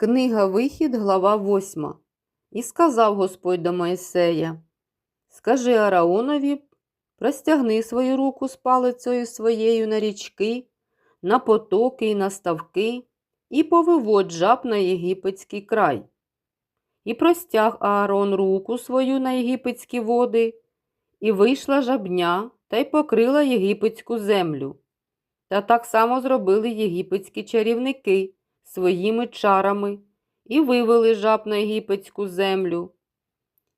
Книга Вихід, глава 8. І сказав Господь до Моїсея: Скажи Араонові, простягни свою руку з палицею своєю на річки, на потоки і на ставки, і повиводь жаб на єгипетський край. І простяг Аарон руку свою на єгипетські води, і вийшла жабня та й покрила єгипетську землю. Та так само зробили єгипетські чарівники своїми чарами і вивели жаб на єгипетську землю.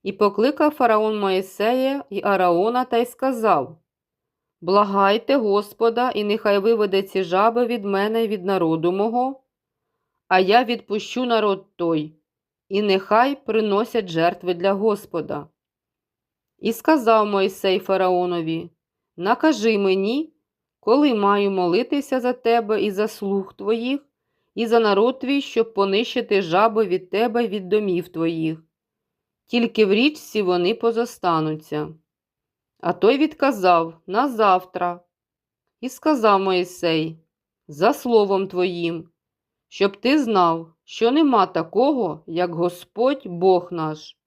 І покликав фараон Моїсея і Араона та й сказав Благайте Господа, і нехай виведе ці жаби від мене і від народу мого, а я відпущу народ той, і нехай приносять жертви для Господа. І сказав Мойсей фараонові Накажи мені, коли маю молитися за тебе і за слуг твоїх, і за народ твій, щоб понищити жаби від тебе від домів твоїх. Тільки в річці вони позостануться. А той відказав на завтра. І сказав Моїсей, за словом твоїм, щоб ти знав, що нема такого, як Господь Бог наш.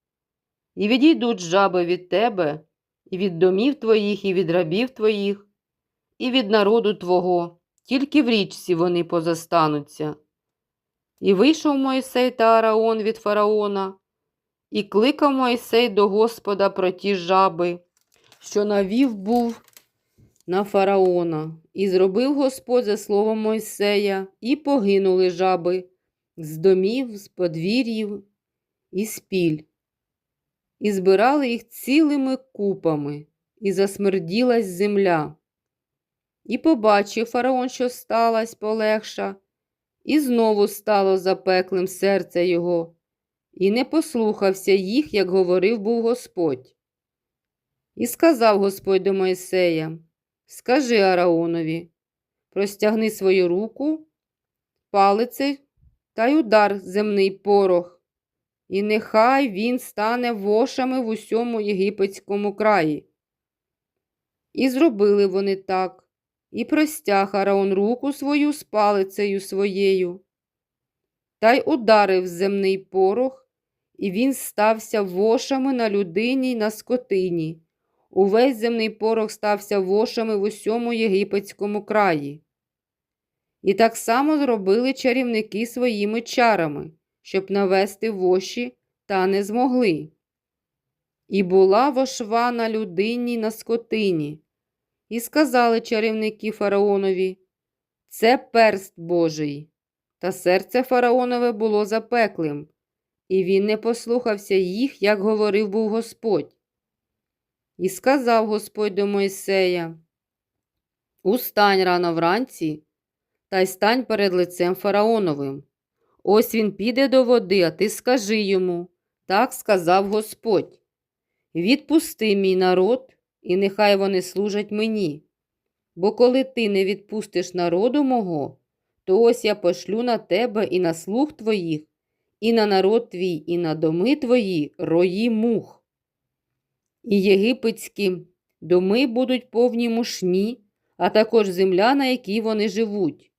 І відійдуть жаби від тебе, і від домів твоїх, і від рабів твоїх, і від народу твого, тільки в річці вони позостануться. І вийшов Мойсей та Араон від фараона, і кликав Мойсей до Господа про ті жаби, що навів був на фараона, і зробив Господь за словом Мойсея, і погинули жаби з домів, з подвір'їв і з піль, і збирали їх цілими купами, і засмерділась земля. І побачив фараон, що сталась полегша, і знову стало запеклим серце його, і не послухався їх, як говорив був Господь. І сказав Господь до Мойсея, скажи Араонові, простягни свою руку, палицею та й удар земний порох, і нехай він стане вошами в усьому єгипетському краї. І зробили вони так, і простяг Араон руку свою з палицею своєю, та й ударив земний порох, і він стався вошами на людині й на скотині. Увесь земний порох стався вошами в усьому єгипетському краї. І так само зробили чарівники своїми чарами, щоб навести воші, та не змогли. І була вошва на людині на скотині. І сказали чарівники фараонові Це перст Божий. Та серце фараонове було запеклим, і він не послухався їх, як говорив був Господь. І сказав Господь до Мойсея Устань рано вранці, та й стань перед лицем фараоновим. Ось він піде до води, а ти скажи йому так сказав Господь. Відпусти мій народ, і нехай вони служать мені. Бо коли ти не відпустиш народу мого, то ось я пошлю на тебе і на слуг твоїх, і на народ твій, і на доми твої рої мух. І єгипетські доми будуть повні мушні, а також земля, на якій вони живуть.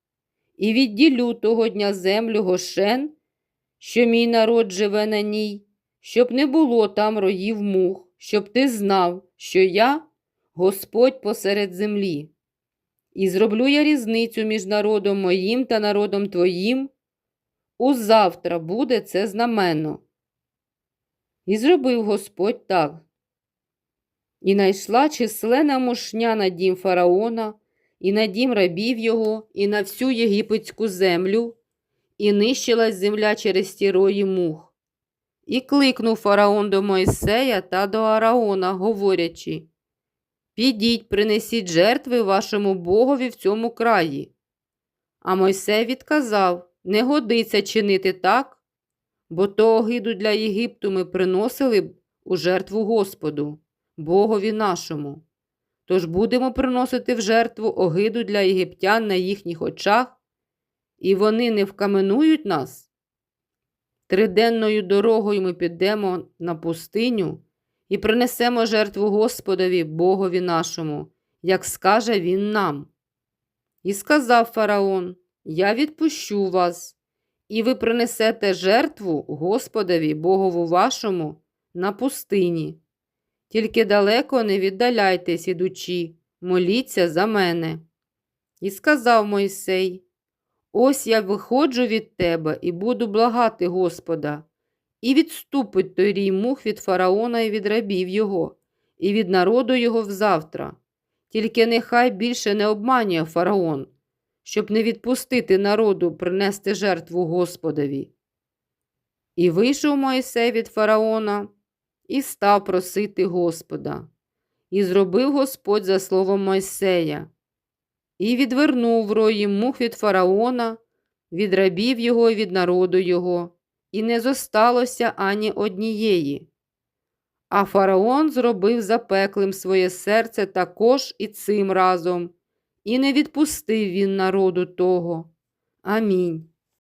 І відділю того дня землю Гошен, що мій народ живе на ній, щоб не було там роїв мух, щоб ти знав, що я Господь посеред землі. І зроблю я різницю між народом моїм та народом твоїм. Узавтра буде це знамено. І зробив Господь так. І найшла численна мушня на дім фараона, і на дім рабів його, і на всю єгипетську землю, і нищилась земля через ті рої мух. І кликнув фараон до Мойсея та до Араона, говорячи Підіть, принесіть жертви вашому богові в цьому краї. А Мойсей відказав не годиться чинити так, бо то огиду для Єгипту ми приносили б у жертву Господу, Богові нашому. Тож будемо приносити в жертву огиду для єгиптян на їхніх очах, і вони не вкаменують нас. Триденною дорогою ми підемо на пустиню і принесемо жертву Господові, Богові нашому, як скаже він нам. І сказав фараон: Я відпущу вас, і ви принесете жертву Господові Богову вашому на пустині. Тільки далеко не віддаляйтесь, ідучи, моліться за мене. І сказав Мойсей: Ось я виходжу від тебе і буду благати Господа, і відступить той рій мух від фараона і від рабів його, і від народу його взавтра. Тільки нехай більше не обманює фараон, щоб не відпустити народу принести жертву Господові. І вийшов Мойсей від фараона і став просити Господа. І зробив Господь за словом Мойсея, і відвернув рої мух від фараона, від рабів його і від народу його, і не зосталося ані однієї. А фараон зробив запеклим своє серце також і цим разом, і не відпустив він народу того. Амінь.